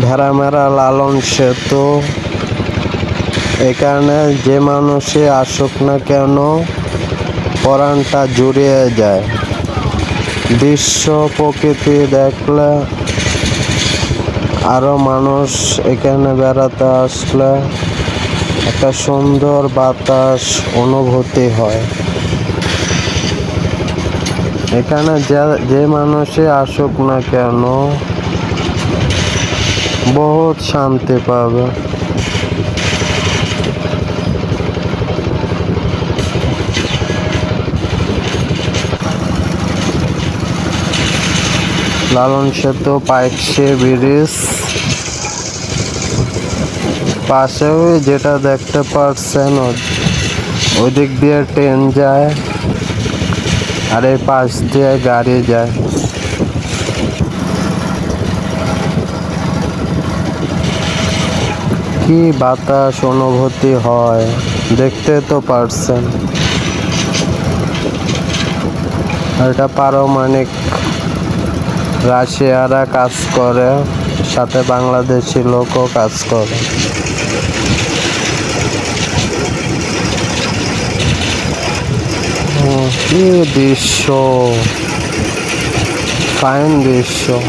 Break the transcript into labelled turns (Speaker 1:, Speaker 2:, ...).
Speaker 1: ভেড়ামেরা লালন সেতু। এখানে যে মানুষে আসুক না কেন, পরাণটা জুড়িয়ে যায়। দৃশ্য প্রকৃতি দেখলে আরও মানুষ এখানে বেড়াতে আসলে একটা সুন্দর বাতাস অনুভূতি হয়। এখানে যে- যে মানুষই আসুক না কেন বহুত শান্তি পাবে। লালন সেতু পাইকশে ব্রিজ। পাশে ওই যেটা দেখতে পাচ্ছেন ওই দিয়ে ট্রেন যায়, আর এই পাশ দিয়ে গাড়ি যায়। কি বাতাস অনুভূতি হয়? দেখতে তো পারছেন। এটা পারমাণিক রাশিয়ারা কাজ করে, সাথে বাংলাদেশি লোকও কাজ করে। কি দৃশ্য। ফাইন দৃশ্য।